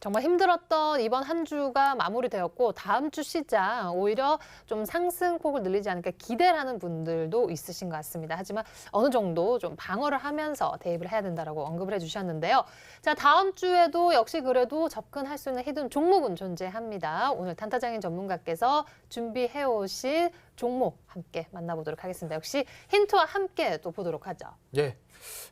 정말 힘들었던 이번 한 주가 마무리되었고 다음 주 시장 오히려 좀 상승폭을 늘리지 않을까 기대를 하는 분들도 있으신 것 같습니다. 하지만 어느 정도 좀 방어를 하면서 대입을 해야 된다라고 언급을 해주셨는데요. 자 다음 주에도 역시 그래도 접근할 수 있는 히든 종목은 존재합니다. 오늘 단타장인 전문가께서 준비해 오신 종목 함께 만나보도록 하겠습니다. 역시 힌트와 함께 또 보도록 하죠. 예.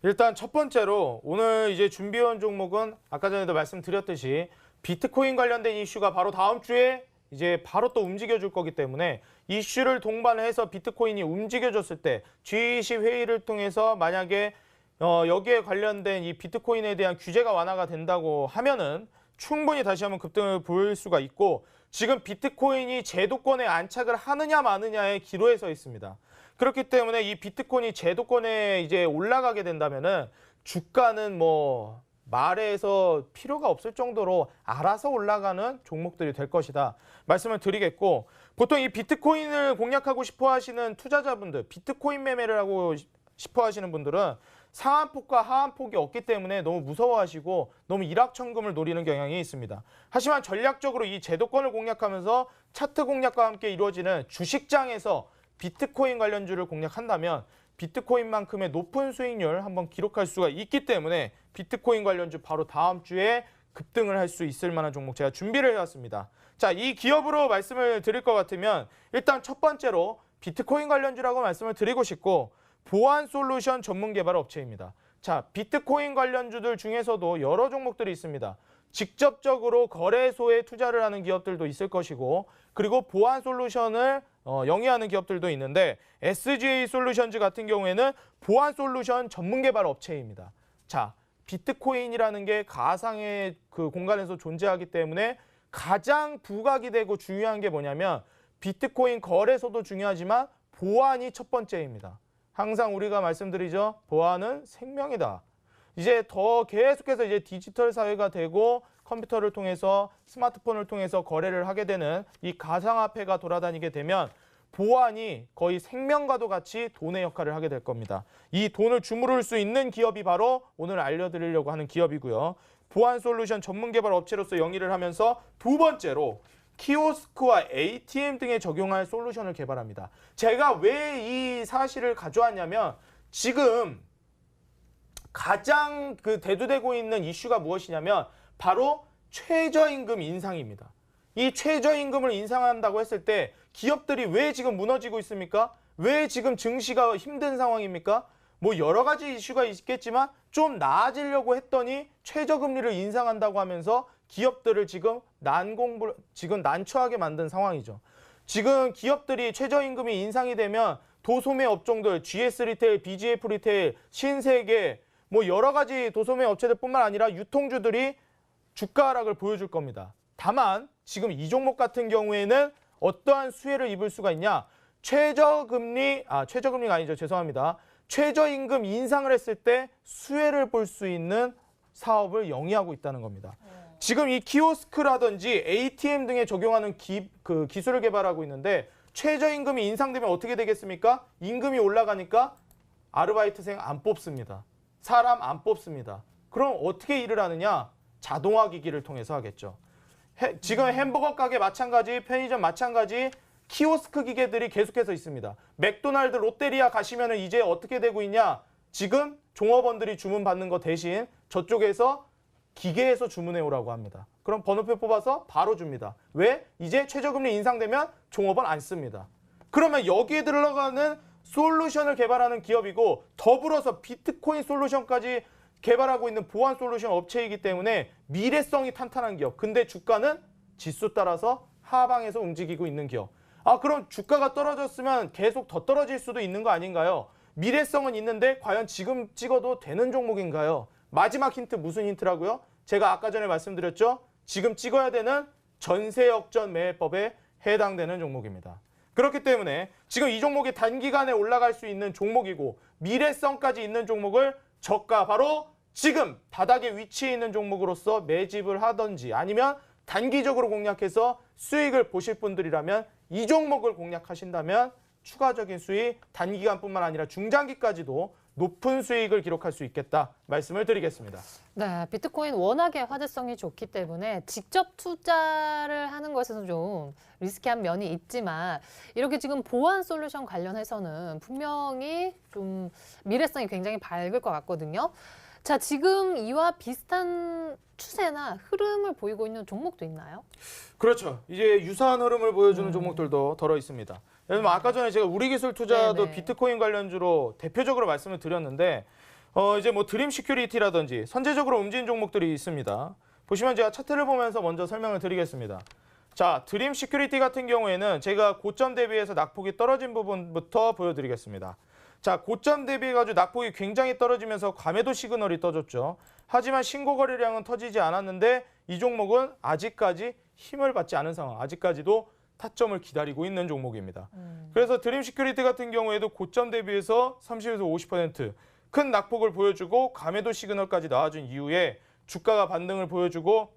일단 첫 번째로 오늘 이제 준비해온 종목은 아까 전에도 말씀드렸듯이 비트코인 관련된 이슈가 바로 다음 주에 이제 바로 또 움직여줄 거기 때문에 이슈를 동반해서 비트코인이 움직여줬을 때 G20 회의를 통해서 만약에 어, 여기에 관련된 이 비트코인에 대한 규제가 완화가 된다고 하면은 충분히 다시 한번 급등을 보일 수가 있고 지금 비트코인이 제도권에 안착을 하느냐 마느냐의 기로에 서 있습니다. 그렇기 때문에 이 비트코인이 제도권에 이제 올라가게 된다면은 주가는 뭐 말해서 필요가 없을 정도로 알아서 올라가는 종목들이 될 것이다. 말씀을 드리겠고 보통 이 비트코인을 공략하고 싶어 하시는 투자자분들, 비트코인 매매를 하고 싶어 하시는 분들은 상한폭과 하한폭이 없기 때문에 너무 무서워하시고 너무 일확천금을 노리는 경향이 있습니다. 하지만 전략적으로 이 제도권을 공략하면서 차트 공략과 함께 이루어지는 주식장에서 비트코인 관련주를 공략한다면 비트코인만큼의 높은 수익률 한번 기록할 수가 있기 때문에 비트코인 관련주 바로 다음 주에 급등을 할 수 있을 만한 종목 제가 준비를 해왔습니다. 자, 이 기업으로 말씀을 드릴 것 같으면 일단 첫 번째로 비트코인 관련주라고 말씀을 드리고 싶고 보안 솔루션 전문 개발 업체입니다. 자, 비트코인 관련주들 중에서도 여러 종목들이 있습니다. 직접적으로 거래소에 투자를 하는 기업들도 있을 것이고 그리고 보안 솔루션을 어, 영위하는 기업들도 있는데 SGA 솔루션즈 같은 경우에는 보안 솔루션 전문 개발 업체입니다. 자, 비트코인이라는 게 가상의 그 공간에서 존재하기 때문에 가장 부각이 되고 중요한 게 뭐냐면 비트코인 거래소도 중요하지만 보안이 첫 번째입니다. 항상 우리가 말씀드리죠. 보안은 생명이다. 이제 더 계속해서 이제 디지털 사회가 되고 컴퓨터를 통해서 스마트폰을 통해서 거래를 하게 되는 이 가상화폐가 돌아다니게 되면 보안이 거의 생명과도 같이 돈의 역할을 하게 될 겁니다. 이 돈을 주무를 수 있는 기업이 바로 오늘 알려드리려고 하는 기업이고요. 보안 솔루션 전문 개발 업체로서 영위를 하면서 두 번째로 키오스크와 ATM 등에 적용할 솔루션을 개발합니다. 제가 왜 이 사실을 가져왔냐면 지금 가장 그 대두되고 있는 이슈가 무엇이냐면 바로 최저임금 인상입니다. 이 최저임금을 인상한다고 했을 때 기업들이 왜 지금 무너지고 있습니까? 왜 지금 증시가 힘든 상황입니까? 뭐 여러 가지 이슈가 있겠지만 좀 나아지려고 했더니 최저금리를 인상한다고 하면서 기업들을 지금 난공불 지금 난처하게 만든 상황이죠. 지금 기업들이 최저임금이 인상이 되면 도소매 업종들 GS 리테일, BGF 리테일, 신세계 뭐 여러 가지 도소매 업체들뿐만 아니라 유통주들이 주가 하락을 보여줄 겁니다. 다만 지금 이 종목 같은 경우에는 어떠한 수혜를 입을 수가 있냐? 최저금리 아 최저금리가 아니죠. 죄송합니다. 최저임금 인상을 했을 때 수혜를 볼 수 있는 사업을 영위하고 있다는 겁니다. 지금 이 키오스크라든지 ATM 등에 적용하는 기, 그 기술을 개발하고 있는데 최저임금이 인상되면 어떻게 되겠습니까? 임금이 올라가니까 아르바이트생 안 뽑습니다. 사람 안 뽑습니다. 그럼 어떻게 일을 하느냐? 자동화 기기를 통해서 하겠죠. 해- 지금 햄버거 가게 마찬가지, 편의점 마찬가지, 키오스크 기계들이 계속해서 있습니다. 맥도날드, 롯데리아 가시면은 이제 어떻게 되고 있냐? 지금 종업원들이 주문 받는 거 대신 저쪽에서 기계에서 주문해 오라고 합니다. 그럼 번호표 뽑아서 바로 줍니다. 왜? 이제 최저금리 인상되면 종업원 안 씁니다. 그러면 여기에 들어가는 솔루션을 개발하는 기업이고 더불어서 비트코인 솔루션까지 개발하고 있는 보안 솔루션 업체이기 때문에 미래성이 탄탄한 기업. 근데 주가는 지수 따라서 하방에서 움직이고 있는 기업. 아, 그럼 주가가 떨어졌으면 계속 더 떨어질 수도 있는 거 아닌가요? 미래성은 있는데 과연 지금 찍어도 되는 종목인가요? 마지막 힌트 무슨 힌트라고요? 제가 아까 전에 말씀드렸죠? 지금 찍어야 되는 전세 역전 매매법에 해당되는 종목입니다. 그렇기 때문에 지금 이 종목이 단기간에 올라갈 수 있는 종목이고 미래성까지 있는 종목을 저가 바로 지금 바닥에 위치해 있는 종목으로서 매집을 하든지 아니면 단기적으로 공략해서 수익을 보실 분들이라면 이 종목을 공략하신다면 추가적인 수익 단기간뿐만 아니라 중장기까지도 높은 수익을 기록할 수 있겠다 말씀을 드리겠습니다. 네, 비트코인 워낙에 화제성이 좋기 때문에 직접 투자를 하는 것에서 좀 리스키한 면이 있지만 이렇게 지금 보안 솔루션 관련해서는 분명히 좀 미래성이 굉장히 밝을 것 같거든요. 자, 지금 이와 비슷한 추세나 흐름을 보이고 있는 종목도 있나요? 그렇죠. 이제 유사한 흐름을 보여주는 음. 종목들도 덜어 있습니다. 들면 아까 전에 제가 우리 기술 투자도 네네. 비트코인 관련주로 대표적으로 말씀을 드렸는데 어 이제 뭐 드림 시큐리티라든지 선제적으로 움직인 종목들이 있습니다. 보시면 제가 차트를 보면서 먼저 설명을 드리겠습니다. 자, 드림 시큐리티 같은 경우에는 제가 고점 대비해서 낙폭이 떨어진 부분부터 보여드리겠습니다. 자, 고점 대비해가지고 낙폭이 굉장히 떨어지면서 과매도 시그널이 떠졌죠. 하지만 신고 거래량은 터지지 않았는데 이 종목은 아직까지 힘을 받지 않은 상황, 아직까지도 타점을 기다리고 있는 종목입니다. 그래서 드림 시큐리티 같은 경우에도 고점 대비해서 30에서 50%큰 낙폭을 보여주고 과매도 시그널까지 나와준 이후에 주가가 반등을 보여주고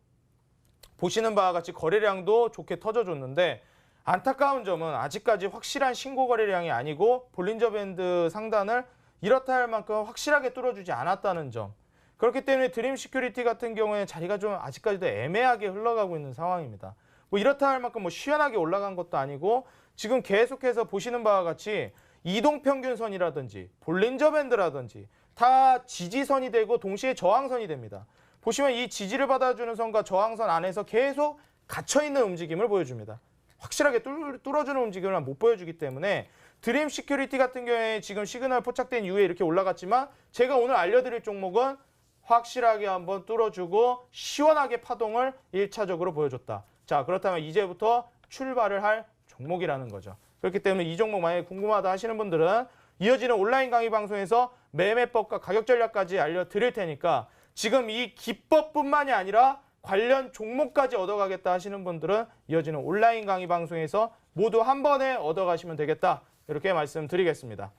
보시는 바와 같이 거래량도 좋게 터져줬는데 안타까운 점은 아직까지 확실한 신고 거래량이 아니고 볼린저 밴드 상단을 이렇다 할 만큼 확실하게 뚫어주지 않았다는 점. 그렇기 때문에 드림 시큐리티 같은 경우에는 자리가 좀 아직까지도 애매하게 흘러가고 있는 상황입니다. 뭐 이렇다 할 만큼 뭐 시원하게 올라간 것도 아니고 지금 계속해서 보시는 바와 같이 이동 평균선이라든지 볼린저 밴드라든지 다 지지선이 되고 동시에 저항선이 됩니다. 보시면 이 지지를 받아주는 선과 저항선 안에서 계속 갇혀 있는 움직임을 보여줍니다. 확실하게 뚫, 뚫어주는 움직임을 못 보여주기 때문에 드림 시큐리티 같은 경우에 지금 시그널 포착된 이후에 이렇게 올라갔지만 제가 오늘 알려드릴 종목은 확실하게 한번 뚫어주고 시원하게 파동을 일차적으로 보여줬다. 자 그렇다면 이제부터 출발을 할 종목이라는 거죠. 그렇기 때문에 이 종목 만약에 궁금하다 하시는 분들은 이어지는 온라인 강의 방송에서 매매법과 가격 전략까지 알려드릴 테니까 지금 이 기법뿐만이 아니라 관련 종목까지 얻어가겠다 하시는 분들은 이어지는 온라인 강의 방송에서 모두 한 번에 얻어가시면 되겠다. 이렇게 말씀드리겠습니다.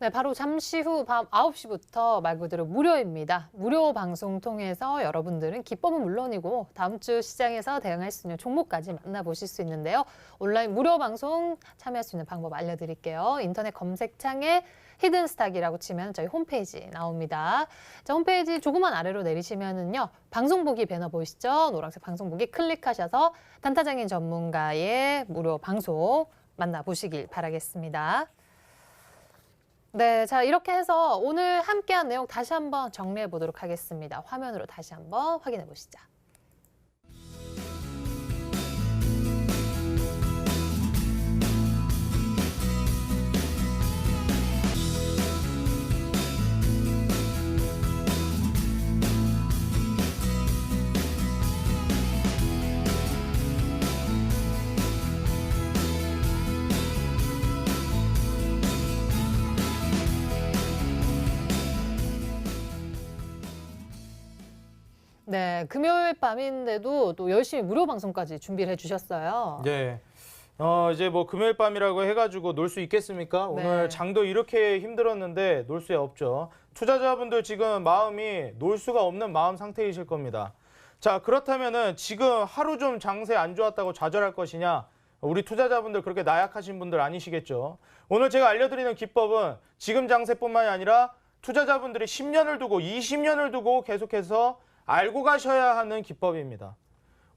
네, 바로 잠시 후 밤 9시부터 말 그대로 무료입니다. 무료 방송 통해서 여러분들은 기법은 물론이고 다음 주 시장에서 대응할 수 있는 종목까지 만나보실 수 있는데요. 온라인 무료 방송 참여할 수 있는 방법 알려드릴게요. 인터넷 검색창에 히든스탁이라고 치면 저희 홈페이지 나옵니다. 자, 홈페이지 조그만 아래로 내리시면은요. 방송 보기 배너 보이시죠? 노란색 방송 보기 클릭하셔서 단타장인 전문가의 무료 방송 만나보시길 바라겠습니다. 네, 자 이렇게 해서 오늘 함께한 내용 다시 한번 정리해 보도록 하겠습니다. 화면으로 다시 한번 확인해 보시죠. 네, 금요일 밤인데도 또 열심히 무료 방송까지 준비를 해주셨어요. 네. 어, 이제 뭐 금요일 밤이라고 해가지고 놀 수 있겠습니까? 네. 오늘 장도 이렇게 힘들었는데 놀수 없죠. 투자자분들 지금 마음이 놀 수가 없는 마음 상태이실 겁니다. 자, 그렇다면은 지금 하루 좀 장세 안 좋았다고 좌절할 것이냐? 우리 투자자분들 그렇게 나약하신 분들 아니시겠죠? 오늘 제가 알려드리는 기법은 지금 장세뿐만이 아니라 투자자분들이 10년을 두고 20년을 두고 계속해서 알고 가셔야 하는 기법입니다.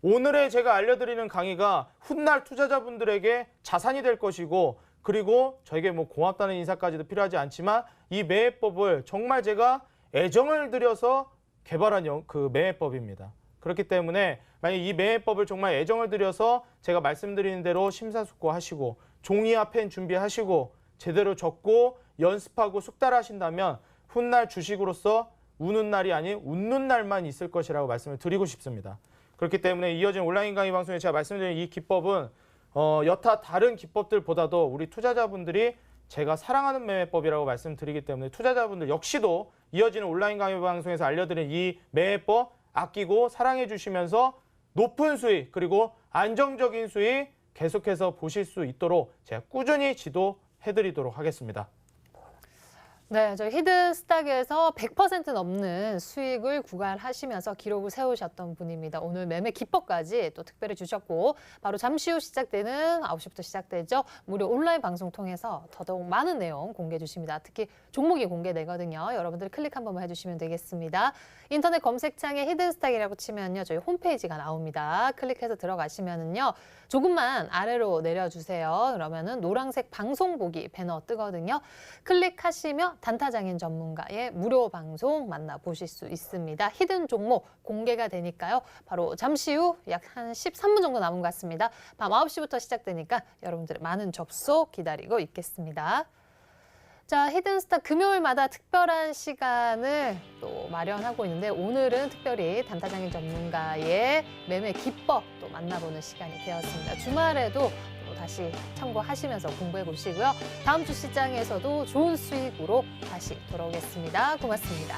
오늘의 제가 알려드리는 강의가 훗날 투자자분들에게 자산이 될 것이고 그리고 저에게 뭐 고맙다는 인사까지도 필요하지 않지만 이 매매법을 정말 제가 애정을 들여서 개발한 영- 그 매매법입니다. 그렇기 때문에 만약 이 매매법을 정말 애정을 들여서 제가 말씀드리는 대로 심사숙고하시고 종이와 펜 준비하시고 제대로 적고 연습하고 숙달하신다면 훗날 주식으로서 우는 날이 아닌 웃는 날만 있을 것이라고 말씀을 드리고 싶습니다. 그렇기 때문에 이어진 온라인 강의 방송에 제가 말씀드린 이 기법은 어, 여타 다른 기법들보다도 우리 투자자분들이 제가 사랑하는 매매법이라고 말씀드리기 때문에 투자자분들 역시도 이어지는 온라인 강의 방송에서 알려드린 이 매매법 아끼고 사랑해 주시면서 높은 수익 그리고 안정적인 수익 계속해서 보실 수 있도록 제가 꾸준히 지도해 드리도록 하겠습니다. 네, 저희 히든 스탁에서 100% 넘는 수익을 구간하시면서 기록을 세우셨던 분입니다. 오늘 매매 기법까지 또 특별히 주셨고 바로 잠시 후 시작되는 9시부터 시작되죠. 무료 온라인 방송 통해서 더더욱 많은 내용 공개해 주십니다. 특히 종목이 공개되거든요. 여러분들 클릭 한 번만 해주시면 되겠습니다. 인터넷 검색창에 히든 스탁이라고 치면요. 저희 홈페이지가 나옵니다. 클릭해서 들어가시면은요. 조금만 아래로 내려주세요. 그러면은 노란색 방송 보기 배너 뜨거든요. 클릭하시면 단타장인 전문가의 무료 방송 만나보실 수 있습니다. 히든 종목 공개가 되니까요. 바로 잠시 후 약 한 13분 정도 남은 것 같습니다. 밤 9시부터 시작되니까 여러분들 많은 접속 기다리고 있겠습니다. 자, 히든스타 금요일마다 특별한 시간을 또 마련하고 있는데 오늘은 특별히 단타장인 전문가의 매매 기법 또 만나보는 시간이 되었습니다. 주말에도 또 다시 참고하시면서 공부해 보시고요. 다음 주 시장에서도 좋은 수익으로 다시 돌아오겠습니다. 고맙습니다.